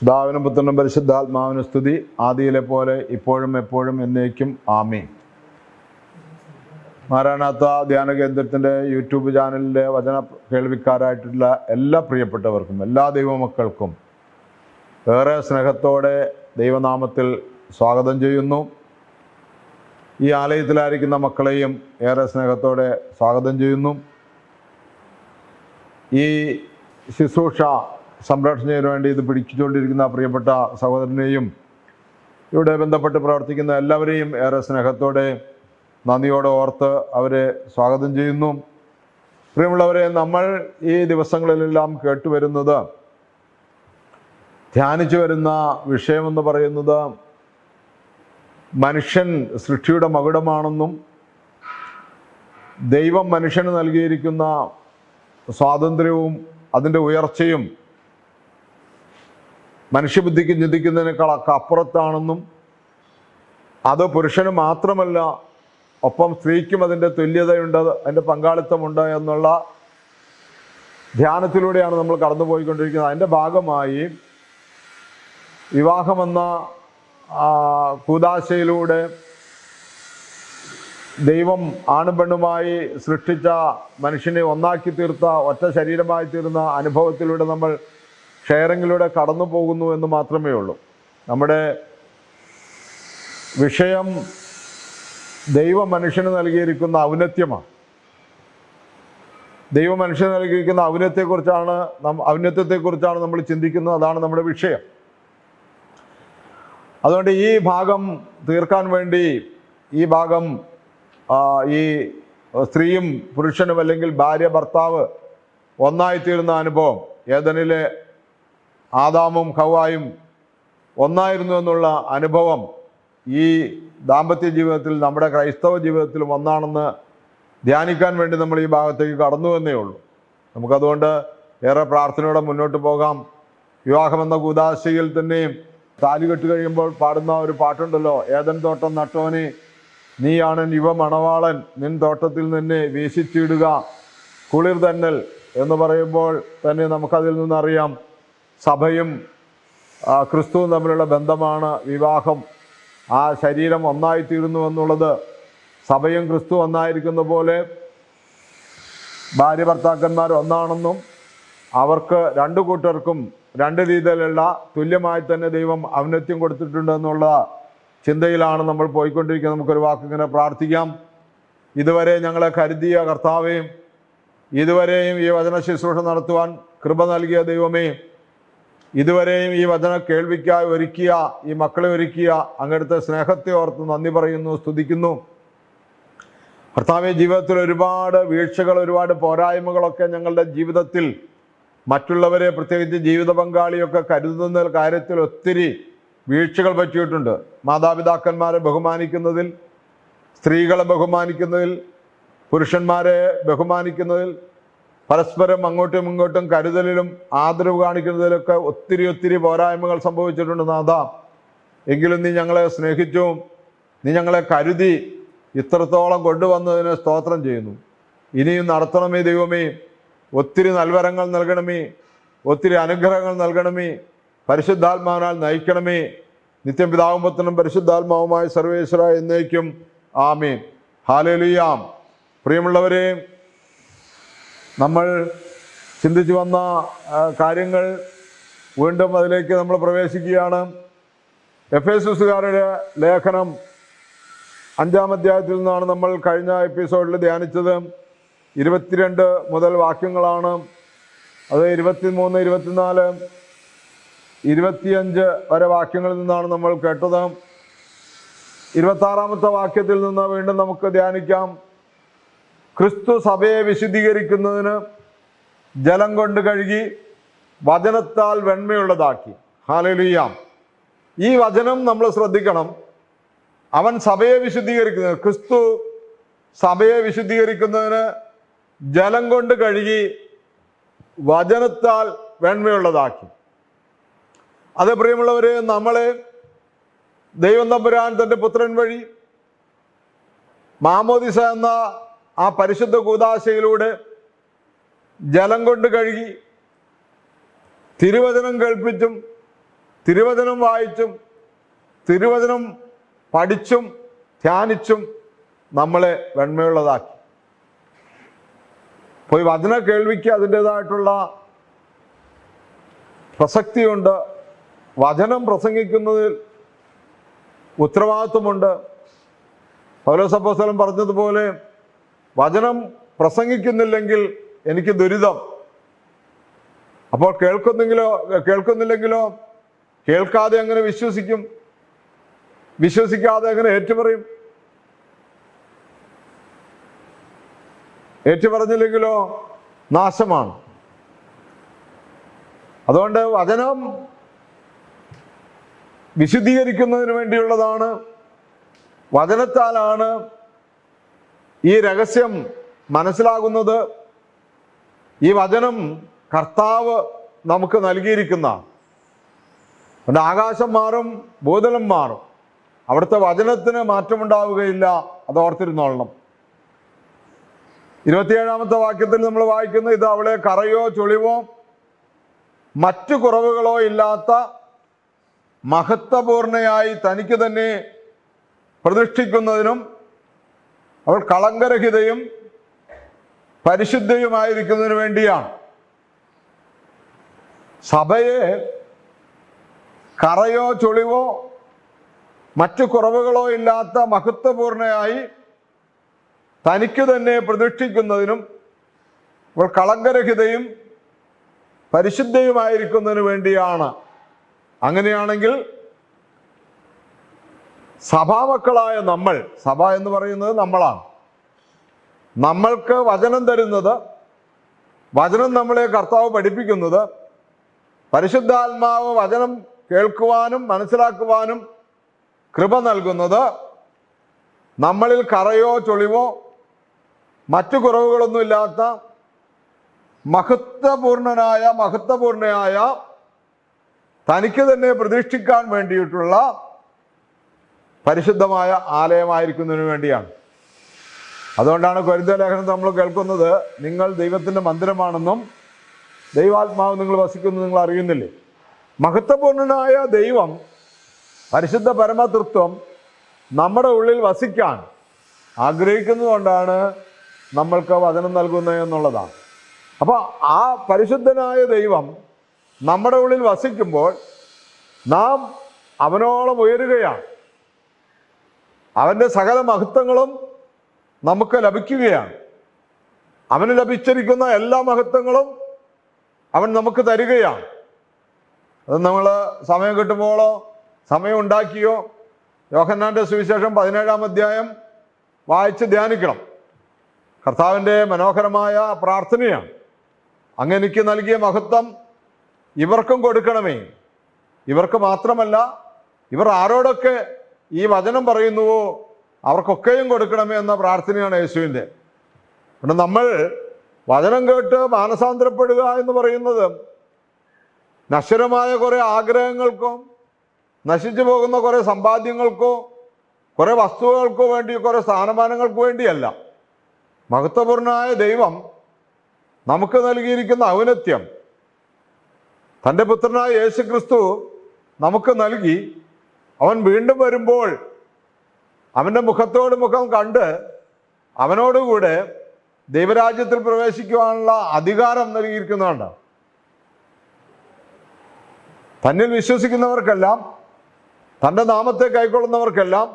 പിതാവിനും പുത്രനും പരിശുദ്ധാത്മാവിനും സ്തുതി. ആദിയിലെ പോലെ ഇപ്പോഴും എപ്പോഴും എന്നേക്കും ആമീൻ. മാരാനാത്ത ധ്യാന കേന്ദ്രത്തിന്റെ യൂട്യൂബ് ചാനലിലെ വചന കേൾവിക്കാരായിട്ടുള്ള എല്ലാ പ്രിയപ്പെട്ടവർക്കും എല്ലാ ദൈവമക്കൾക്കും ഏറെ സ്നേഹത്തോടെ ദൈവനാമത്തിൽ സ്വാഗതം ചെയ്യുന്നു. ഈ ആലയത്തിലായിരിക്കുന്ന മക്കളെയും ഏറെ സ്നേഹത്തോടെ സ്വാഗതം ചെയ്യുന്നു. ഈ ശുശ്രൂഷ സംരക്ഷണത്തിന് വേണ്ടി ഇത് പിടിച്ചുകൊണ്ടിരിക്കുന്ന പ്രിയപ്പെട്ട സഹോദരനെയും ഇവിടെ ബന്ധപ്പെട്ട് പ്രവർത്തിക്കുന്ന എല്ലാവരെയും ഏറെ സ്നേഹത്തോടെ നന്ദിയോടെ ഓർത്ത് അവരെ സ്വാഗതം ചെയ്യുന്നു. പ്രിയമുള്ളവരെ നമ്മൾ ഈ ദിവസങ്ങളിലെല്ലാം കേട്ടുവരുന്നത് ധ്യാനിച്ചു വരുന്ന വിഷയമെന്ന് പറയുന്നത് മനുഷ്യൻ സൃഷ്ടിയുടെ മകുടമാണെന്നും ദൈവം മനുഷ്യന് നൽകിയിരിക്കുന്ന സ്വാതന്ത്ര്യവും അതിന്റെ ഉയർച്ചയും മനുഷ്യബുദ്ധിക്ക് ചിന്തിക്കുന്നതിനേക്കാളൊക്കെ അപ്പുറത്താണെന്നും അത് പുരുഷന് മാത്രമല്ല ഒപ്പം സ്ത്രീക്കും അതിന്റെ തുല്യതയുണ്ട് അതിന്റെ പങ്കാളിത്തമുണ്ട് എന്നുള്ള ധ്യാനത്തിലൂടെയാണ് നമ്മൾ കടന്നുപോയിക്കൊണ്ടിരിക്കുന്നത്. അതിന്റെ ഭാഗമായി വിവാഹമെന്ന കൂതാശയിലൂടെ ദൈവം ആണും പെണ്ണുമായി സൃഷ്ടിച്ച മനുഷ്യനെ ഒന്നാക്കി തീർത്ത ഒറ്റ ശരീരമായി തീർന്ന അനുഭവത്തിലൂടെ നമ്മൾ ഷെയറിങ്ങിലൂടെ കടന്നു പോകുന്നു എന്ന് മാത്രമേ ഉള്ളൂ. നമ്മുടെ വിഷയം ദൈവം മനുഷ്യന് നൽകിയിരിക്കുന്ന ഔന്നത്യമാണ്. ദൈവം മനുഷ്യന് നൽകിയിരിക്കുന്ന ഔന്നത്യത്തെക്കുറിച്ചാണ് നം ഔന്നത്യത്തെക്കുറിച്ചാണ് നമ്മൾ ചിന്തിക്കുന്നത്. അതാണ് നമ്മുടെ വിഷയം. അതുകൊണ്ട് ഈ ഭാഗം തീർക്കാൻ വേണ്ടി ഈ ഭാഗം ഈ സ്ത്രീയും പുരുഷനും അല്ലെങ്കിൽ ഭാര്യ ഭർത്താവ് ഒന്നായിത്തീരുന്ന അനുഭവം ഏതനിലെ ആദാമും ഹവായും ഒന്നായിരുന്നു എന്നുള്ള അനുഭവം ഈ ദാമ്പത്യ ജീവിതത്തിൽ നമ്മുടെ ക്രൈസ്തവ ജീവിതത്തിൽ ഒന്നാണെന്ന് ധ്യാനിക്കാൻ വേണ്ടി നമ്മൾ ഈ ഭാഗത്തേക്ക് കടന്നു എന്നേ ഉള്ളൂ. നമുക്കതുകൊണ്ട് ഏറെ പ്രാർത്ഥനയോടെ മുന്നോട്ട് പോകാം. വിവാഹമെന്ന കൂതാശയിൽ തന്നെയും താലി കെട്ട് കഴിയുമ്പോൾ പാടുന്ന ഒരു പാട്ടുണ്ടല്ലോ ഏതൻ തോട്ടം നട്ടോനെ നീയാണ് യുവ മണവാളൻ നിൻ തോട്ടത്തിൽ നിന്നെ വീശിച്ചിടുക കുളിർ തന്നൽ എന്ന് പറയുമ്പോൾ തന്നെ നമുക്കതിൽ നിന്നറിയാം സഭയും ക്രിസ്തുവും തമ്മിലുള്ള ബന്ധമാണ് വിവാഹം. ആ ശരീരം ഒന്നായിത്തീരുന്നു എന്നുള്ളത് സഭയും ക്രിസ്തു ഒന്നായിരിക്കുന്ന പോലെ ഭാര്യ ഭർത്താക്കന്മാർ ഒന്നാണെന്നും അവർക്ക് രണ്ടു കൂട്ടർക്കും രണ്ട് രീതിയിലുള്ള തുല്യമായി തന്നെ ദൈവം ഔന്നത്യം കൊടുത്തിട്ടുണ്ട് എന്നുള്ള ചിന്തയിലാണ് നമ്മൾ പോയിക്കൊണ്ടിരിക്കുന്നത്. നമുക്കൊരു വാക്കിങ്ങനെ പ്രാർത്ഥിക്കാം. ഇതുവരെ ഞങ്ങളെ കരുതിയ കർത്താവേയും ഇതുവരെയും ഈ വചന ശുശ്രൂഷ നടത്തുവാൻ കൃപ നൽകിയ ദൈവമേ ഇതുവരെയും ഈ വചന കേൾവിക്കായി ഒരുക്കിയ ഈ മക്കളെ ഒരുക്കിയ അങ്ങനത്തെ സ്നേഹത്തെ ഓർത്ത് നന്ദി പറയുന്നു സ്തുതിക്കുന്നു. ഭർത്താവെ ജീവിതത്തിൽ ഒരുപാട് വീഴ്ചകൾ ഒരുപാട് പോരായ്മകളൊക്കെ ഞങ്ങളുടെ ജീവിതത്തിൽ മറ്റുള്ളവരെ പ്രത്യേകിച്ച് ജീവിത പങ്കാളിയൊക്കെ കരുതുന്ന കാര്യത്തിൽ ഒത്തിരി വീഴ്ചകൾ പറ്റിയിട്ടുണ്ട്. മാതാപിതാക്കന്മാരെ ബഹുമാനിക്കുന്നതിൽ സ്ത്രീകളെ ബഹുമാനിക്കുന്നതിൽ പുരുഷന്മാരെ ബഹുമാനിക്കുന്നതിൽ പരസ്പരം അങ്ങോട്ടും ഇങ്ങോട്ടും കരുതലിലും ആദരവ് കാണിക്കുന്നതിലൊക്കെ ഒത്തിരി ഒത്തിരി പോരായ്മകൾ സംഭവിച്ചിട്ടുണ്ട് നാഥ. എങ്കിലും നീ ഞങ്ങളെ സ്നേഹിച്ചു. നീ ഞങ്ങളെ കരുതി ഇത്രത്തോളം കൊണ്ടുവന്നതിന് സ്തോത്രം ചെയ്യുന്നു. ഇനിയും നടത്തണമേ ദൈവമേ. ഒത്തിരി നൽവരങ്ങൾ നൽകണമേ. ഒത്തിരി അനുഗ്രഹങ്ങൾ നൽകണമേ. പരിശുദ്ധാത്മാവിനാൽ നയിക്കണമേ. നിത്യം പിതാകുമ്പത്തിനും പരിശുദ്ധാത്മാവുമായ സർവേശ്വര എന്നേക്കും. ആമേ ഹാലേലിയാം. പ്രിയമുള്ളവരെ നമ്മൾ ചിന്തിച്ചു വന്ന കാര്യങ്ങൾ വീണ്ടും അതിലേക്ക് നമ്മൾ പ്രവേശിക്കുകയാണ്. എഫ് എസ് എസുകാരുടെ ലേഖനം അഞ്ചാം അധ്യായത്തിൽ നിന്നാണ് നമ്മൾ കഴിഞ്ഞ എപ്പിസോഡിൽ ധ്യാനിച്ചത്. ഇരുപത്തിരണ്ട് മുതൽ വാക്യങ്ങളാണ്. അത് ഇരുപത്തിമൂന്ന് ഇരുപത്തിനാല് ഇരുപത്തിയഞ്ച് വരെ വാക്യങ്ങളിൽ നിന്നാണ് നമ്മൾ കേട്ടത്. ഇരുപത്താറാമത്തെ വാക്യത്തിൽ നിന്ന് വീണ്ടും നമുക്ക് ധ്യാനിക്കാം. ക്രിസ്തു സഭയെ വിശുദ്ധീകരിക്കുന്നതിന് ജലം കൊണ്ട് കഴുകി വചനത്താൽ വെണ്മയുള്ളതാക്കി. ഹാലലുയാം ഈ വചനം നമ്മൾ ശ്രദ്ധിക്കണം. അവൻ സഭയെ വിശുദ്ധീകരിക്കുന്നത് ക്രിസ്തു സഭയെ വിശുദ്ധീകരിക്കുന്നതിന് ജലം കൊണ്ട് കഴുകി വചനത്താൽ വെണ്മയുള്ളതാക്കി. അത് പ്രിയമുള്ളവരെ നമ്മളെ ദൈവം തമ്പുരാൻ തന്റെ പുത്രൻ വഴി മാമോദിസ എന്ന ആ പരിശുദ്ധ കൂതാശയിലൂടെ ജലം കൊണ്ട് കഴുകി തിരുവചനം കേൾപ്പിച്ചും തിരുവചനം വായിച്ചും തിരുവചനം പഠിച്ചും ധ്യാനിച്ചും നമ്മളെ വെണ്മയുള്ളതാക്കി. പോയി വചന കേൾവിക്ക് അതിന്റെതായിട്ടുള്ള പ്രസക്തിയുണ്ട്. വചനം പ്രസംഗിക്കുന്നതിൽ ഉത്തരവാദിത്വമുണ്ട്. പൗലോസപ്പോസ്തലൻ പറഞ്ഞതുപോലെ വചനം പ്രസംഗിക്കുന്നില്ലെങ്കിൽ എനിക്ക് ദുരിതം. അപ്പോൾ കേൾക്കുന്നെങ്കിലോ കേൾക്കുന്നില്ലെങ്കിലോ കേൾക്കാതെ അങ്ങനെ വിശ്വസിക്കും? വിശ്വസിക്കാതെ എങ്ങനെ ഏറ്റുപറയും? ഏറ്റുപറഞ്ഞില്ലെങ്കിലോ നാശമാണ്. അതുകൊണ്ട് വചനം വിശുദ്ധീകരിക്കുന്നതിന് വേണ്ടിയുള്ളതാണ്. വചനത്താലാണ് ഈ രഹസ്യം മനസ്സിലാകുന്നത് ഈ വചനം കർത്താവ് നമുക്ക് നൽകിയിരിക്കുന്ന. അതുകൊണ്ട് ആകാശം മാറും ഭൂതലം മാറും. അവിടുത്തെ വചനത്തിന് മാറ്റമുണ്ടാവുകയില്ല അത് ഓർത്തിരുന്നോളണം. ഇരുപത്തിയേഴാമത്തെ വാക്യത്തിൽ നമ്മൾ വായിക്കുന്നത് ഇത് അവളെ കറയോ ചുളിവോ മറ്റു കുറവുകളോ ഇല്ലാത്ത മഹത്വപൂർണയായി തനിക്ക് തന്നെ പ്രതിഷ്ഠിക്കുന്നതിനും അവൾ കളങ്കരഹിതയും പരിശുദ്ധയുമായിരിക്കുന്നതിന് വേണ്ടിയാണ്. സഭയെ കറയോ ചൊളിവോ മറ്റു കുറവുകളോ ഇല്ലാത്ത മഹത്വപൂർണയായി തനിക്ക് തന്നെ പ്രതിഷ്ഠിക്കുന്നതിനും അവൾ കളങ്കരഹിതയും പരിശുദ്ധയുമായിരിക്കുന്നതിന് വേണ്ടിയാണ്. അങ്ങനെയാണെങ്കിൽ സഭാമക്കളായ നമ്മൾ സഭ എന്ന് പറയുന്നത് നമ്മളാണ്. നമ്മൾക്ക് വചനം തരുന്നത് വചനം നമ്മളെ കർത്താവ് പഠിപ്പിക്കുന്നത് പരിശുദ്ധാത്മാവ് വചനം കേൾക്കുവാനും മനസ്സിലാക്കുവാനും കൃപ നൽകുന്നത് നമ്മളിൽ കറയോ ചൊളിവോ മറ്റു കുറവുകളൊന്നുമില്ലാത്ത മഹത്വപൂർണനായ മഹത്വപൂർണയായ തനിക്ക് തന്നെ പ്രതീക്ഷിക്കാൻ വേണ്ടിയിട്ടുള്ള പരിശുദ്ധമായ ആലയമായിരിക്കുന്നതിനു വേണ്ടിയാണ്. അതുകൊണ്ടാണ് ലേഖനം നമ്മൾ കേൾക്കുന്നത് നിങ്ങൾ ദൈവത്തിന്റെ മന്ദിരമാണെന്നും ദൈവാത്മാവ് നിങ്ങൾ വസിക്കുന്നു നിങ്ങൾ അറിയുന്നില്ലേ? മഹത്വപൂർണനായ ദൈവം പരിശുദ്ധ പരമതൃത്വം നമ്മുടെ ഉള്ളിൽ വസിക്കാൻ ആഗ്രഹിക്കുന്നതുകൊണ്ടാണ് നമ്മൾക്ക് വചനം നൽകുന്നത് എന്നുള്ളതാണ്. അപ്പോൾ ആ പരിശുദ്ധനായ ദൈവം നമ്മുടെ ഉള്ളിൽ വസിക്കുമ്പോൾ നാം അവനോളം ഉയരുകയാണ്. അവന്റെ സകല മഹത്വങ്ങളും നമുക്ക് ലഭിക്കുകയാണ്. അവന് ലഭിച്ചിരിക്കുന്ന എല്ലാ മഹത്വങ്ങളും അവൻ നമുക്ക് തരികയാണ്. അത് നമ്മൾ സമയം കിട്ടുമ്പോഴോ സമയം ഉണ്ടാക്കിയോ യോഹന്നാന്റെ സുവിശേഷം പതിനേഴാം അധ്യായം വായിച്ച് ധ്യാനിക്കണം. കർത്താവിന്റെ മനോഹരമായ പ്രാർത്ഥനയാണ്. അങ്ങ് എനിക്ക് നൽകിയ മഹത്വം ഇവർക്കും കൊടുക്കണമേ. ഇവർക്ക് മാത്രമല്ല ഇവർ ആരോടൊക്കെ ഈ വചനം പറയുന്നുവോ? അവർക്കൊക്കെയും കൊടുക്കണമേ എന്ന പ്രാർത്ഥനയാണ് യേശുവിന്റെ. അതുകൊണ്ട് നമ്മൾ വചനം കേട്ട് മാനസാന്തരപ്പെടുക എന്ന് പറയുന്നത് നശ്വരമായ കുറേ ആഗ്രഹങ്ങൾക്കോ നശിച്ചു പോകുന്ന കുറേ സമ്പാദ്യങ്ങൾക്കോ കുറേ വസ്തുവകൾക്കോ വേണ്ടി കുറേ സ്ഥാനമാനങ്ങൾക്ക് വേണ്ടിയല്ല. മഹത്വപൂർണനായ ദൈവം നമുക്ക് നൽകിയിരിക്കുന്ന ഔന്നത്യം തന്റെ പുത്രനായ യേശു ക്രിസ്തു നമുക്ക് നൽകി അവൻ വീണ്ടും വരുമ്പോൾ അവന്റെ മുഖത്തോട് മുഖം കണ്ട് അവനോടുകൂടെ ദൈവരാജ്യത്തിൽ പ്രവേശിക്കുവാനുള്ള അധികാരം നൽകിയിരിക്കുന്നുണ്ട് തന്നിൽ വിശ്വസിക്കുന്നവർക്കെല്ലാം തന്റെ നാമത്തെ കൈക്കൊള്ളുന്നവർക്കെല്ലാം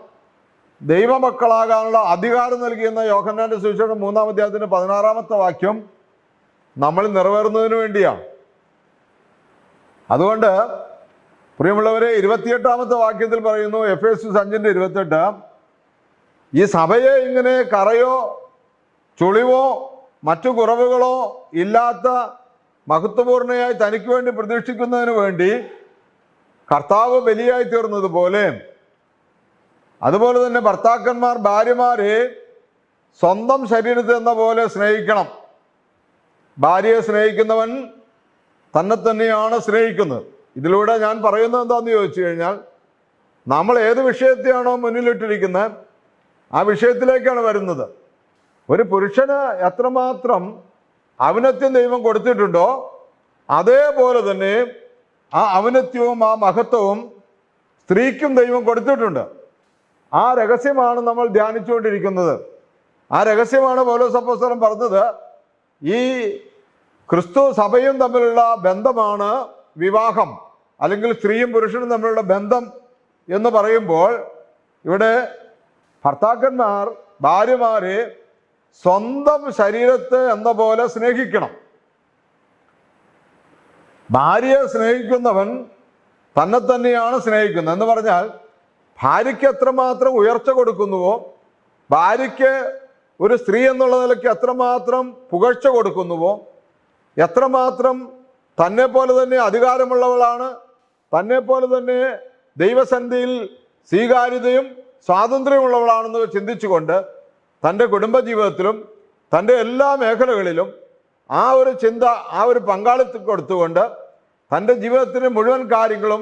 ദൈവമക്കളാകാനുള്ള അധികാരം നൽകിയെന്ന യോഹന്നാന്റെ സുവിശേഷം മൂന്നാം അധ്യായത്തിന്റെ പതിനാറാമത്തെ വാക്യം നമ്മൾ നിറവേറുന്നതിന് വേണ്ടിയാണ്. അതുകൊണ്ട് പ്രിയമുള്ളവരെ ഇരുപത്തിയെട്ടാമത്തെ വാക്യത്തിൽ പറയുന്നു എഫ് എസ് അഞ്ചിന്റെ ഇരുപത്തെട്ട്. ഈ സഭയെ ഇങ്ങനെ കറയോ ചുളിവോ മറ്റു കുറവുകളോ ഇല്ലാത്ത മഹത്വപൂർണയായി തനിക്ക് വേണ്ടി പ്രതീക്ഷിക്കുന്നതിന് വേണ്ടി കർത്താവ് ബലിയായി തീർന്നതുപോലെ അതുപോലെ തന്നെ ഭർത്താക്കന്മാർ ഭാര്യമാരെ സ്വന്തം ശരീരത്തെ എന്ന പോലെ സ്നേഹിക്കണം. ഭാര്യയെ സ്നേഹിക്കുന്നവൻ തന്നെ തന്നെയാണ് സ്നേഹിക്കുന്നത്. ഇതിലൂടെ ഞാൻ പറയുന്നത് എന്താണെന്ന് ചോദിച്ചു കഴിഞ്ഞാൽ നമ്മൾ ഏത് വിഷയത്തെയാണോ മുന്നിലിട്ടിരിക്കുന്നത് ആ വിഷയത്തിലേക്കാണ് വരുന്നത്. ഒരു പുരുഷന് എത്രമാത്രം അവനത്യം ദൈവം കൊടുത്തിട്ടുണ്ടോ അതേപോലെ തന്നെ ആ അവനത്യവും ആ മഹത്വവും സ്ത്രീക്കും ദൈവം കൊടുത്തിട്ടുണ്ട്. ആ രഹസ്യമാണ് നമ്മൾ ധ്യാനിച്ചുകൊണ്ടിരിക്കുന്നത്. ആ രഹസ്യമാണ് പൗലോസ് അപ്പോസ്തലൻ പറഞ്ഞത് ഈ ക്രിസ്തു സഭയും തമ്മിലുള്ള ബന്ധമാണ് വിവാഹം അല്ലെങ്കിൽ സ്ത്രീയും പുരുഷനും തമ്മിലുള്ള ബന്ധം എന്ന് പറയുമ്പോൾ ഇവിടെ ഭർത്താക്കന്മാർ ഭാര്യമാരെ സ്വന്തം ശരീരത്തെ എന്ന പോലെ സ്നേഹിക്കണം. ഭാര്യയെ സ്നേഹിക്കുന്നവൻ തന്നെ തന്നെയാണ് സ്നേഹിക്കുന്നത്. എന്ന് പറഞ്ഞാൽ ഭാര്യയ്ക്ക് എത്രമാത്രം ഉയർച്ച കൊടുക്കുന്നുവോ ഭാര്യയ്ക്ക് ഒരു സ്ത്രീ എന്നുള്ള നിലയ്ക്ക് എത്രമാത്രം പുകഴ്ച കൊടുക്കുന്നുവോ എത്രമാത്രം തന്നെ പോലെ തന്നെ അധികാരമുള്ളവളാണ്. തന്നെ പോലെ തന്നെ ദൈവസന്ധിയിൽ സ്വീകാര്യതയും സ്വാതന്ത്ര്യമുള്ളവളാണെന്ന് ചിന്തിച്ചുകൊണ്ട് തന്റെ കുടുംബജീവിതത്തിലും തന്റെ എല്ലാ മേഖലകളിലും ആ ഒരു ചിന്ത ആ ഒരു പങ്കാളിത്തം കൊടുത്തുകൊണ്ട് തന്റെ ജീവിതത്തിന്റെ മുഴുവൻ കാര്യങ്ങളും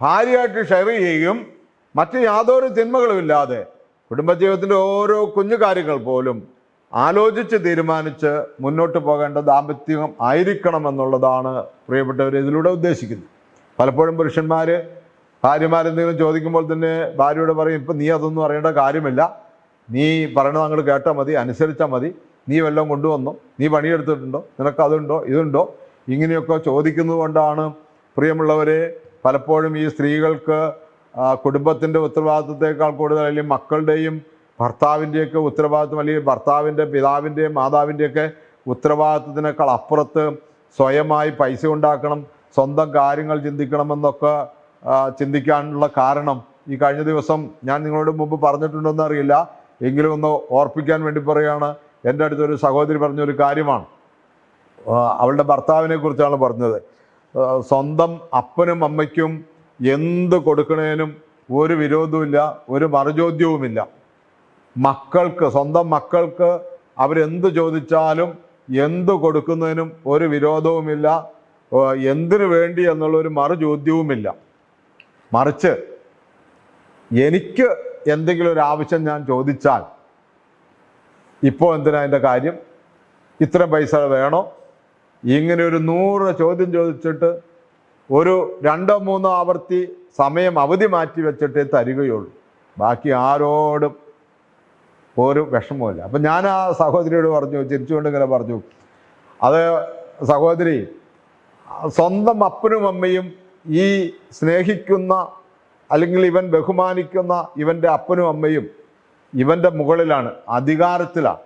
ഭാര്യയായിട്ട് ഷെയർ ചെയ്യുകയും മറ്റ് യാതൊരു തിന്മകളുമില്ലാതെ കുടുംബജീവിതത്തിന്റെ ഓരോ കുഞ്ഞു കാര്യങ്ങൾ പോലും ആലോചിച്ച് തീരുമാനിച്ച് മുന്നോട്ട് പോകേണ്ട ദാമ്പത്യം ആയിരിക്കണം എന്നുള്ളതാണ് പ്രിയപ്പെട്ടവർ ഇതിലൂടെ ഉദ്ദേശിക്കുന്നത്. പലപ്പോഴും പുരുഷന്മാർ ഭാര്യമാരെന്തെങ്കിലും ചോദിക്കുമ്പോൾ തന്നെ ഭാര്യയോട് പറയും ഇപ്പം നീ അതൊന്നും അറിയേണ്ട കാര്യമില്ല. നീ പറയണത് അങ്ങോട്ട് കേട്ടാൽ മതി അനുസരിച്ചാൽ മതി. നീ വല്ലതും കൊണ്ടുവന്നോ? നീ പണിയെടുത്തിട്ടുണ്ടോ? നിനക്ക് അതുണ്ടോ? ഇതുണ്ടോ? ഇങ്ങനെയൊക്കെ ചോദിക്കുന്നത് കൊണ്ടാണ് പ്രിയമുള്ളവരെ പലപ്പോഴും ഈ സ്ത്രീകൾക്ക് കുടുംബത്തിന്റെ ഉത്തരവാദിത്വത്തെക്കാൾ കൂടുതൽ അല്ലെങ്കിൽ മക്കളുടെയും ഭർത്താവിന്റെയൊക്കെ ഉത്തരവാദിത്വം അല്ലെങ്കിൽ ഭർത്താവിന്റെ പിതാവിന്റെയും മാതാവിന്റെയൊക്കെ ഉത്തരവാദിത്വത്തിനേക്കാൾ അപ്പുറത്ത് സ്വയമായി പൈസ ഉണ്ടാക്കണം സ്വന്തം കാര്യങ്ങൾ ചിന്തിക്കണമെന്നൊക്കെ ചിന്തിക്കാനുള്ള കാരണം ഈ കഴിഞ്ഞ ദിവസം ഞാൻ നിങ്ങളോട് മുമ്പ് പറഞ്ഞിട്ടുണ്ടോന്ന് അറിയില്ല. എങ്കിലും ഒന്ന് ഓർപ്പിക്കാൻ വേണ്ടി പറയുകയാണ്. എന്റെ അടുത്തൊരു സഹോദരി പറഞ്ഞൊരു കാര്യമാണ്. അവളുടെ ഭർത്താവിനെ കുറിച്ചാണ് പറഞ്ഞത്. സ്വന്തം അപ്പനും അമ്മയ്ക്കും എന്ത് കൊടുക്കണേനും ഒരു വിരോധവുമില്ല ഒരു മറുചോദ്യവുമില്ല. മക്കൾക്ക് സ്വന്തം മക്കൾക്ക് അവരെന്ത് ചോദിച്ചാലും എന്ത് കൊടുക്കുന്നതിനും ഒരു വിരോധവുമില്ല. എന്തിനു വേണ്ടി എന്നുള്ള ഒരു ചോദ്യവുമില്ല മറിച്ച് എനിക്ക് എന്തെങ്കിലും ഒരു ആവശ്യം ഞാൻ ചോദിച്ചാൽ ഇപ്പോൾ എന്തിനാ എന്റെ കാര്യം? ഇത്ര പൈസ വേണോ? ഇങ്ങനെ ഒരു നൂറ് ചോദ്യം ചോദിച്ചിട്ട് ഒരു രണ്ടോ മൂന്നോ ആവർത്തി സമയം അവധി മാറ്റി വെച്ചിട്ടേ തരികയുള്ളൂ. ബാക്കി ആരോടും ഒരു വിഷമവുമില്ല. അപ്പം ഞാൻ ആ സഹോദരിയോട് പറഞ്ഞു ചിരിച്ചുകൊണ്ട് ഇങ്ങനെ പറഞ്ഞു. അത് സഹോദരി സ്വന്തം അപ്പനും അമ്മയും ഈ സ്നേഹിക്കുന്ന അല്ലെങ്കിൽ ഇവൻ ബഹുമാനിക്കുന്ന ഇവന്റെ അപ്പനും അമ്മയും ഇവന്റെ മുകളിലാണ് അധികാരത്തിലാണ്.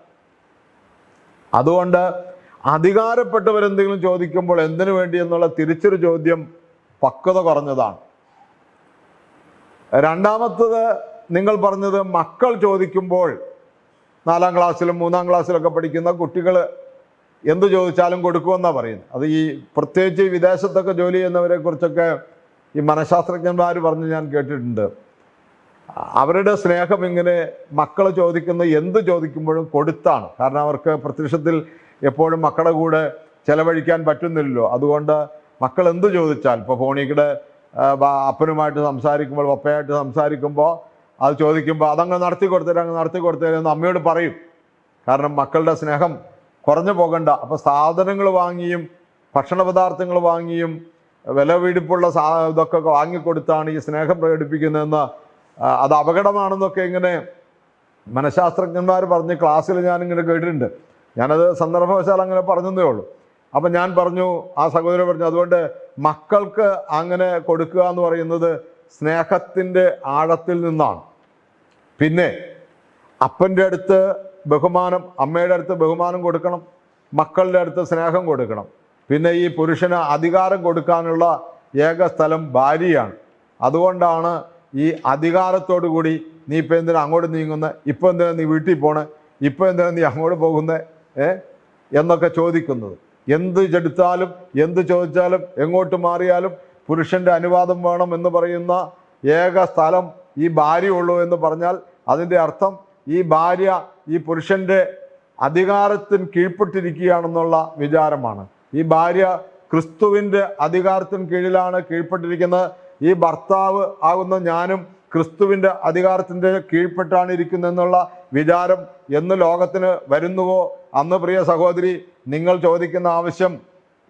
അതുകൊണ്ട് അധികാരപ്പെട്ടവരെന്തെങ്കിലും ചോദിക്കുമ്പോൾ എന്തിനു വേണ്ടി എന്നുള്ള തിരിച്ചൊരു ചോദ്യം പക്വത കുറഞ്ഞതാണ്. രണ്ടാമത്തത് നിങ്ങൾ പറഞ്ഞത് മക്കൾ ചോദിക്കുമ്പോൾ നാലാം ക്ലാസ്സിലും മൂന്നാം ക്ലാസ്സിലൊക്കെ പഠിക്കുന്ന കുട്ടികൾ എന്ത് ചോദിച്ചാലും കൊടുക്കുമെന്നാണ് പറയുന്നത്. അത് ഈ പ്രത്യേകിച്ച് വിദേശത്തൊക്കെ ജോലി ചെയ്യുന്നവരെ കുറിച്ചൊക്കെ ഈ മനഃശാസ്ത്രജ്ഞന്മാർ പറഞ്ഞ് ഞാൻ കേട്ടിട്ടുണ്ട്. അവരുടെ സ്നേഹം ഇങ്ങനെ മക്കൾ ചോദിക്കുന്ന എന്ത് ചോദിക്കുമ്പോഴും കൊടുത്താണ്. കാരണം അവർക്ക് പ്രത്യക്ഷത്തിൽ എപ്പോഴും മക്കളുടെ കൂടെ ചെലവഴിക്കാൻ പറ്റുന്നില്ലല്ലോ. അതുകൊണ്ട് മക്കൾ എന്ത് ചോദിച്ചാൽ ഇപ്പോൾ ഫോണിക്കൂടെ അപ്പനുമായിട്ട് സംസാരിക്കുമ്പോൾ പപ്പയായിട്ട് സംസാരിക്കുമ്പോൾ അത് ചോദിക്കുമ്പോൾ അതങ്ങ് നടത്തി കൊടുത്തരാം അങ്ങ് നടത്തി കൊടുത്തരാന്ന് അമ്മയോട് പറയും. കാരണം മക്കളുടെ സ്നേഹം കുറഞ്ഞു പോകണ്ട. അപ്പോൾ സാധനങ്ങൾ വാങ്ങിയും ഭക്ഷണ പദാർത്ഥങ്ങൾ വാങ്ങിയും വില വീടിപ്പുള്ള സാ ഇതൊക്കെ വാങ്ങിക്കൊടുത്താണ് ഈ സ്നേഹം പ്രകടിപ്പിക്കുന്നതെന്ന് അത് അപകടമാണെന്നൊക്കെ ഇങ്ങനെ മനഃശാസ്ത്രജ്ഞന്മാർ പറഞ്ഞ് ക്ലാസ്സിൽ ഞാനിങ്ങനെ കേട്ടിട്ടുണ്ട്. ഞാനത് സന്ദർഭവശാൽ അങ്ങനെ പറഞ്ഞതേ ഉള്ളൂ. അപ്പം ഞാൻ പറഞ്ഞു ആ സഹോദരൻ പറഞ്ഞു അതുകൊണ്ട് മക്കൾക്ക് അങ്ങനെ കൊടുക്കുക എന്ന് പറയുന്നത് സ്നേഹത്തിന്റെ ആഴത്തിൽ നിന്നാണ്. പിന്നെ അപ്പന്റെ അടുത്ത് ബഹുമാനം അമ്മയുടെ അടുത്ത് ബഹുമാനം കൊടുക്കണം മക്കളുടെ അടുത്ത് സ്നേഹം കൊടുക്കണം. പിന്നെ ഈ പുരുഷന് അധികാരം കൊടുക്കാനുള്ള ഏക സ്ഥലം ഭാര്യയാണ്. അതുകൊണ്ടാണ് ഈ അധികാരത്തോടു കൂടി നീ ഇപ്പം എന്തിനാ അങ്ങോട്ട് നീങ്ങുന്ന? ഇപ്പം എന്തിനാ നീ വീട്ടിൽ പോണേ? ഇപ്പം എന്തിനാ നീ അങ്ങോട്ട് പോകുന്നത് ഏ? എന്നൊക്കെ ചോദിക്കുന്നത്. എന്ത് ചെടുത്താലും എന്ത് ചോദിച്ചാലും എങ്ങോട്ട് മാറിയാലും പുരുഷന്റെ അനുവാദം വേണം എന്ന് പറയുന്ന ഏക സ്ഥലം ഈ ഭാര്യ ഉള്ളൂ എന്ന് പറഞ്ഞാൽ അതിന്റെ അർത്ഥം ഈ ഭാര്യ ഈ പുരുഷന്റെ അധികാരത്തിന് കീഴ്പ്പെട്ടിരിക്കുകയാണെന്നുള്ള വിചാരമാണ്. ഈ ഭാര്യ ക്രിസ്തുവിന്റെ അധികാരത്തിന് കീഴിലാണ് കീഴ്പ്പെട്ടിരിക്കുന്നത്. ഈ ഭർത്താവ് ആകുന്ന ഞാനും ക്രിസ്തുവിന്റെ അധികാരത്തിന്റെ കീഴ്പ്പെട്ടാണ് ഇരിക്കുന്നതെന്നുള്ള വിചാരം എന്ന് ലോകത്തിന് വരുന്നുവോ? അന്ന് പ്രിയ സഹോദരി നിങ്ങൾ ചോദിക്കുന്ന ആവശ്യം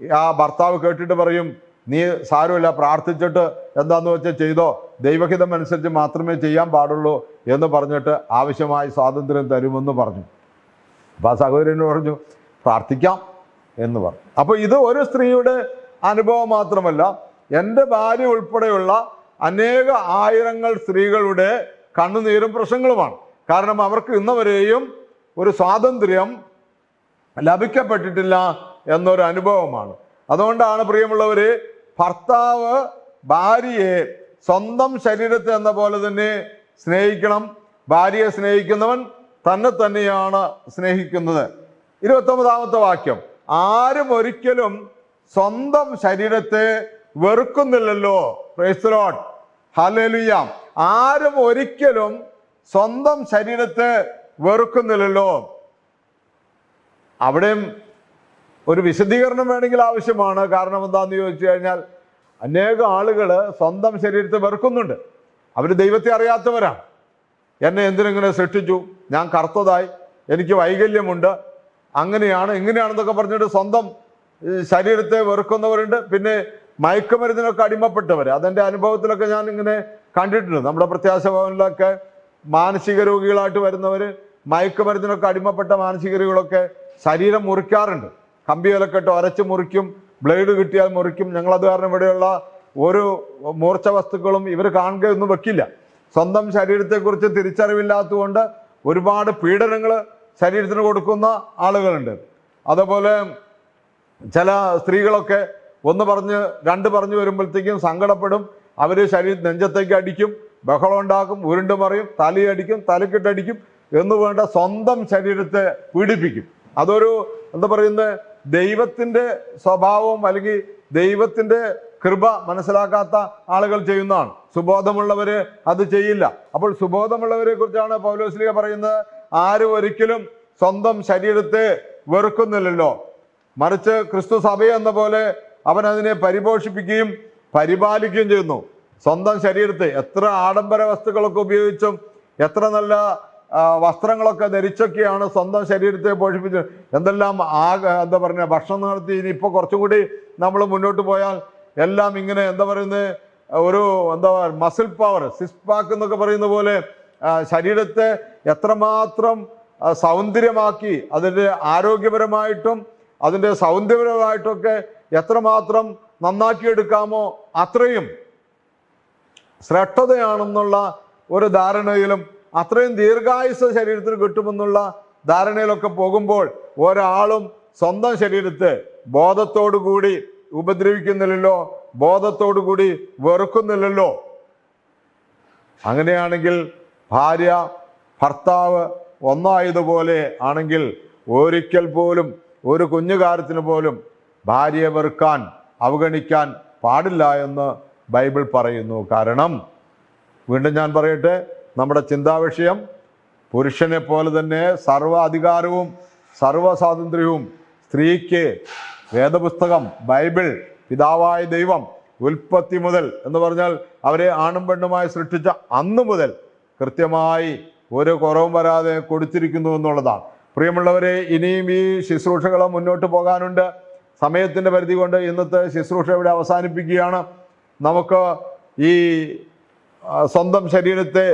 ആ ഭർത്താവ് കേട്ടിട്ട് പറയും നീ സാരമില്ല പ്രാർത്ഥിച്ചിട്ട് എന്താന്ന് വെച്ചാൽ ചെയ്തോ? ദൈവഹിതം അനുസരിച്ച് മാത്രമേ ചെയ്യാൻ പാടുള്ളൂ എന്ന് പറഞ്ഞിട്ട് ആവശ്യമായ സ്വാതന്ത്ര്യം തരുമെന്ന് പറഞ്ഞു. അപ്പോൾ ആ സഹോദരൻ പറഞ്ഞു പ്രാർത്ഥിക്കാം എന്ന് പറഞ്ഞു. അപ്പോൾ ഇത് ഒരു സ്ത്രീയുടെ അനുഭവം മാത്രമല്ല എന്റെ ഭാര്യ ഉൾപ്പെടെയുള്ള അനേക ആയിരങ്ങൾ സ്ത്രീകളുടെ കണ്ണുനീരും പ്രശ്നങ്ങളുമാണ്. കാരണം അവർക്ക് ഇന്നവരെയും ഒരു സ്വാതന്ത്ര്യം ലഭിക്കപ്പെട്ടിട്ടില്ല എന്നൊരു അനുഭവമാണ്. അതുകൊണ്ടാണ് പ്രിയമുള്ളവര് ഭർത്താവ് ഭാര്യയെ സ്വന്തം ശരീരത്തെ എന്ന പോലെ തന്നെ സ്നേഹിക്കണം. ഭാര്യയെ സ്നേഹിക്കുന്നവൻ തന്നെ തന്നെയാണ് സ്നേഹിക്കുന്നത്. ഇരുപത്തൊമ്പതാമത്തെ വാക്യം. ആരും ഒരിക്കലും സ്വന്തം ശരീരത്തെ വെറുക്കുന്നില്ലല്ലോ. പ്രൈസ്ലോട്ട് ഹലലുയാം ആരും ഒരിക്കലും സ്വന്തം ശരീരത്തെ വെറുക്കുന്നില്ലല്ലോ. അവിടെയും ഒരു വിശദീകരണം വേണമെങ്കിൽ ആവശ്യമാണ്. കാരണം എന്താണെന്ന് ചോദിച്ചു കഴിഞ്ഞാൽ അനേക ആളുകൾ സ്വന്തം ശരീരത്തെ വെറുക്കുന്നുണ്ട്. അവർ ദൈവത്തെ അറിയാത്തവരാണ്. എന്നെ എന്തിനിങ്ങനെ സൃഷ്ടിച്ചു? ഞാൻ കറുത്തതായി. എനിക്ക് വൈകല്യമുണ്ട്. അങ്ങനെയാണ് ഇങ്ങനെയാണെന്നൊക്കെ പറഞ്ഞിട്ട് സ്വന്തം ശരീരത്തെ വെറുക്കുന്നവരുണ്ട്. പിന്നെ മയക്കുമരുന്നിനൊക്കെ അടിമപ്പെട്ടവർ അതെന്റെ അനുഭവത്തിലൊക്കെ ഞാൻ ഇങ്ങനെ കണ്ടിട്ടുണ്ട്. നമ്മുടെ പ്രത്യാശ ഭവനിലൊക്കെ മാനസിക രോഗികളായിട്ട് വരുന്നവർ മയക്കുമരുന്നിനൊക്കെ അടിമപ്പെട്ട മാനസിക രോഗികളൊക്കെ ശരീരം മുറിക്കാറുണ്ട്. കമ്പിയിലൊക്കെ വിലക്കെട്ടോ അരച്ച് മുറിക്കും ബ്ലേഡ് കിട്ടിയാൽ മുറിക്കും. ഞങ്ങളത് കാരണം ഇവിടെയുള്ള ഒരു മൂർച്ച വസ്തുക്കളും ഇവർ കാണുകയൊന്നും വെക്കില്ല. സ്വന്തം ശരീരത്തെക്കുറിച്ച് തിരിച്ചറിവില്ലാത്തതുകൊണ്ട് ഒരുപാട് പീഡനങ്ങൾ ശരീരത്തിന് കൊടുക്കുന്ന ആളുകളുണ്ട്. അതുപോലെ ചില സ്ത്രീകളൊക്കെ ഒന്ന് പറഞ്ഞ് രണ്ട് പറഞ്ഞു വരുമ്പോഴത്തേക്കും സങ്കടപ്പെടും. അവർ ശരീരം നെഞ്ചത്തേക്ക് അടിക്കും ബഹളം ഉണ്ടാക്കും ഉരുണ്ട് മറിയും തലയടിക്കും തലക്കിട്ടടിക്കും എന്ന് വേണ്ട സ്വന്തം ശരീരത്തെ പീഡിപ്പിക്കും. അതൊരു എന്താ പറയുന്നത് ദൈവത്തിന്റെ സ്വഭാവവും അല്ലെങ്കിൽ ദൈവത്തിന്റെ കൃപ മനസ്സിലാക്കാത്ത ആളുകൾ ചെയ്യുന്നതാണ്. സുബോധമുള്ളവര് അത് ചെയ്യില്ല. അപ്പോൾ സുബോധമുള്ളവരെ കുറിച്ചാണ് പൗലോസ്ലിക പറയുന്നത്. ആരും ഒരിക്കലും സ്വന്തം ശരീരത്തെ വെറുക്കുന്നില്ലല്ലോ. മറിച്ച് ക്രിസ്തു സഭ എന്ന പോലെ അവൻ അതിനെ പരിപോഷിപ്പിക്കുകയും പരിപാലിക്കുകയും ചെയ്യുന്നു. സ്വന്തം ശരീരത്തെ എത്ര ആഡംബര വസ്തുക്കളൊക്കെ ഉപയോഗിച്ചും എത്ര നല്ല വസ്ത്രങ്ങളൊക്കെ ധരിച്ചൊക്കെയാണ് സ്വന്തം ശരീരത്തെ പോഷിപ്പിച്ചത്. എന്തെല്ലാം ആകെ എന്താ പറയുക ഭക്ഷണം നടത്തി ഇനി ഇപ്പോൾ കുറച്ചും കൂടി നമ്മൾ മുന്നോട്ട് പോയാൽ എല്ലാം ഇങ്ങനെ എന്താ പറയുന്നത് ഒരു എന്താ മസിൽ പവർ സിക്സ് പാക്ക് എന്നൊക്കെ പറയുന്ന പോലെ ശരീരത്തെ എത്രമാത്രം സൗന്ദര്യമാക്കി അതിന്റെ ആരോഗ്യപരമായിട്ടും അതിന്റെ സൗന്ദര്യപരമായിട്ടൊക്കെ എത്രമാത്രം നന്നാക്കിയെടുക്കാമോ അത്രയും ശ്രേഷ്ഠതയാണെന്നുള്ള ഒരു ധാരണയിലും അത്രയും ദീർഘായുസ് ശരീരത്തിന് കിട്ടുമെന്നുള്ള ധാരണയിലൊക്കെ പോകുമ്പോൾ ഒരാളും സ്വന്തം ശരീരത്തെ ബോധത്തോടു കൂടി ഉപദ്രവിക്കുന്നില്ലല്ലോ ബോധത്തോടു കൂടി വെറുക്കുന്നില്ലല്ലോ. അങ്ങനെയാണെങ്കിൽ ഭാര്യ ഭർത്താവ് ഒന്നായതുപോലെ ആണെങ്കിൽ ഒരിക്കൽ പോലും ഒരു കുഞ്ഞു കാര്യത്തിന് പോലും ഭാര്യയെ വെറുക്കാൻ അവഗണിക്കാൻ പാടില്ല എന്ന് ബൈബിൾ പറയുന്നു. കാരണം വീണ്ടും ഞാൻ പറയട്ടെ നമ്മുടെ ചിന്താവിഷയം പുരുഷനെ പോലെ തന്നെ സർവ അധികാരവും സർവ സ്വാതന്ത്ര്യവും സ്ത്രീക്ക് വേദപുസ്തകം ബൈബിൾ പിതാവായ ദൈവം ഉൽപ്പത്തി മുതൽ എന്ന് പറഞ്ഞാൽ അവരെ ആണും പെണ്ണുമായി സൃഷ്ടിച്ച അന്ന് മുതൽ കൃത്യമായി ഒരു കുറവും വരാതെ കൊടുത്തിരിക്കുന്നു എന്നുള്ളതാണ്. പ്രിയമുള്ളവരെ ഇനിയും ഈ ശുശ്രൂഷകൾ മുന്നോട്ട് പോകാനുണ്ട്. സമയത്തിന്റെ പരിധി കൊണ്ട് ഇന്നത്തെ ശുശ്രൂഷ ഇവിടെ അവസാനിപ്പിക്കുകയാണ്. നമുക്ക് ഈ സ്വന്തം ശരീരത്തെ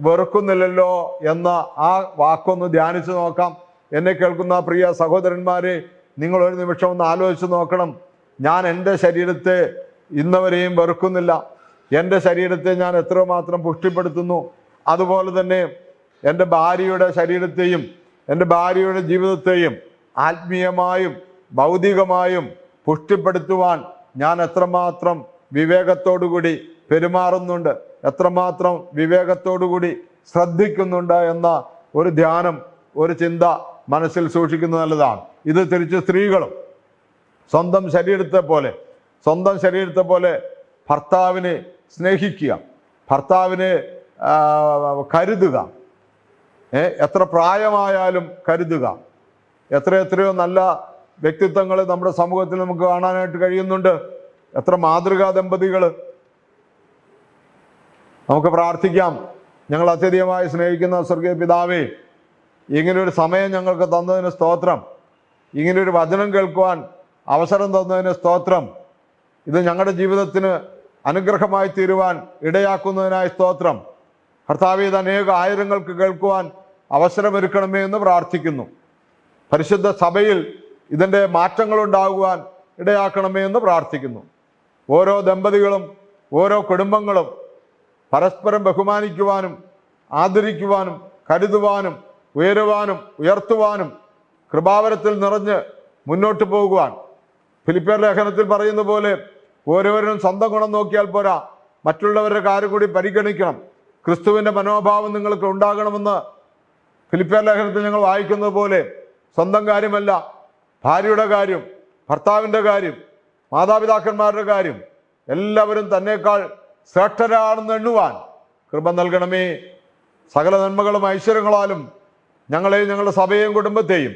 വെറുക്കുന്നില്ലല്ലോ എന്ന ആ വാക്കൊന്ന് ധ്യാനിച്ചു നോക്കാം. എന്നെ കേൾക്കുന്ന പ്രിയ സഹോദരന്മാരെ നിങ്ങൾ ഒരു നിമിഷം ഒന്ന് ആലോചിച്ച് നോക്കണം. ഞാൻ എന്റെ ശരീരത്തെ ഇന്നവരെയും വെറുക്കുന്നില്ല. എന്റെ ശരീരത്തെ ഞാൻ എത്രമാത്രം പുഷ്ടിപ്പെടുത്തുന്നു. അതുപോലെ തന്നെ എന്റെ ഭാര്യയുടെ ശരീരത്തെയും എന്റെ ഭാര്യയുടെ ജീവിതത്തെയും ആത്മീയമായും ഭൗതികമായും പുഷ്ടിപ്പെടുത്തുവാൻ ഞാൻ എത്രമാത്രം വിവേകത്തോടുകൂടി പെരുമാറുന്നുണ്ട്. എത്രമാത്രം വിവേകത്തോടുകൂടി ശ്രദ്ധിക്കുന്നുണ്ട് എന്ന ഒരു ധ്യാനം ഒരു ചിന്ത മനസ്സിൽ സൂക്ഷിക്കുന്നത് നല്ലതാണ്. ഇത് തിരിച്ച് സ്ത്രീകളും സ്വന്തം ശരീരത്തെ പോലെ സ്വന്തം ശരീരത്തെ പോലെ ഭർത്താവിനെ സ്നേഹിക്കുക ഭർത്താവിനെ കരുതുക. എത്ര പ്രായമായാലും കരുതുക. എത്ര എത്രയോ നല്ല വ്യക്തിത്വങ്ങൾ നമ്മുടെ സമൂഹത്തിൽ നമുക്ക് കാണാനായിട്ട് കഴിയുന്നുണ്ട്. എത്ര മാതൃകാ ദമ്പതികൾ നമുക്ക് പ്രാർത്ഥിക്കാം. ഞങ്ങൾ അത്യധികമായി സ്നേഹിക്കുന്ന സ്വർഗീയ പിതാവേ ഇങ്ങനൊരു സമയം ഞങ്ങൾക്ക് തന്നതിന് സ്തോത്രം. ഇങ്ങനൊരു വചനം കേൾക്കുവാൻ അവസരം തന്നതിന് സ്തോത്രം. ഇത് ഞങ്ങളുടെ ജീവിതത്തിന് അനുഗ്രഹമായി തീരുവാൻ ഇടയാക്കുന്നതിനായി സ്തോത്രം. കർത്താവ് ഇത് അനേക ആയിരങ്ങൾക്ക് കേൾക്കുവാൻ അവസരമൊരുക്കണമേ എന്ന് പ്രാർത്ഥിക്കുന്നു. പരിശുദ്ധ സഭയിൽ ഇതിന്റെ മാറ്റങ്ങളുണ്ടാകുവാൻ ഇടയാക്കണമേ എന്ന് പ്രാർത്ഥിക്കുന്നു. ഓരോ ദമ്പതികളും ഓരോ കുടുംബങ്ങളും പരസ്പരം ബഹുമാനിക്കുവാനും ആദരിക്കുവാനും കരുതുവാനും ഉയരുവാനും ഉയർത്തുവാനും കൃപാവരത്തിൽ നിറഞ്ഞ് മുന്നോട്ട് പോകുവാൻ. ഫിലിപ്പിയർ ലേഖനത്തിൽ പറയുന്ന പോലെ ഓരോരുത്തരും സ്വന്തം ഗുണം നോക്കിയാൽ പോരാ. മറ്റുള്ളവരുടെ കാര്യം കൂടി പരിഗണിക്കണം. ക്രിസ്തുവിന്റെ മനോഭാവം നിങ്ങൾക്ക് ഉണ്ടാകണമെന്ന് ഫിലിപ്പിയർ ലേഖനത്തിൽ ഞങ്ങൾ വായിക്കുന്നത് പോലെ സ്വന്തം കാര്യമല്ല. ഭാര്യയുടെ കാര്യം ഭർത്താവിന്റെ കാര്യം മാതാപിതാക്കന്മാരുടെ കാര്യം എല്ലാവരും തന്നേക്കാൾ ശ്രേഷ്ഠരാണെന്ന് എണ്ണുവാൻ കൃപ നൽകണമേ. സകല നന്മകളും ഐശ്വര്യങ്ങളാലും ഞങ്ങളെയും ഞങ്ങളുടെ സഭയെയും കുടുംബത്തെയും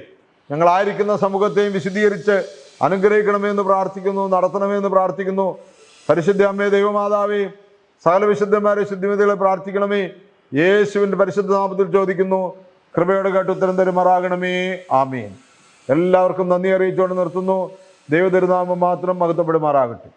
ഞങ്ങളായിരിക്കുന്ന സമൂഹത്തെയും വിശദീകരിച്ച് അനുഗ്രഹിക്കണമേ എന്ന് പ്രാർത്ഥിക്കുന്നു നടത്തണമേ എന്ന് പ്രാർത്ഥിക്കുന്നു. പരിശുദ്ധ അമ്മേ ദൈവമാതാവേ സകല വിശുദ്ധന്മാരെ ശുദ്ധിമതികളെ പ്രാർത്ഥിക്കണമേ. യേശുവിന്റെ പരിശുദ്ധ നാമത്തിൽ ചോദിക്കുന്നു കൃപയോടെ കേട്ട് ഉത്തരം തരുമാറാകണമേ. ആമീൻ. എല്ലാവർക്കും നന്ദി അറിയിച്ചുകൊണ്ട് നിർത്തുന്നു. ദൈവതിരുനാമം മാത്രം മഹത്വപ്പെടുമാറാകട്ടെ.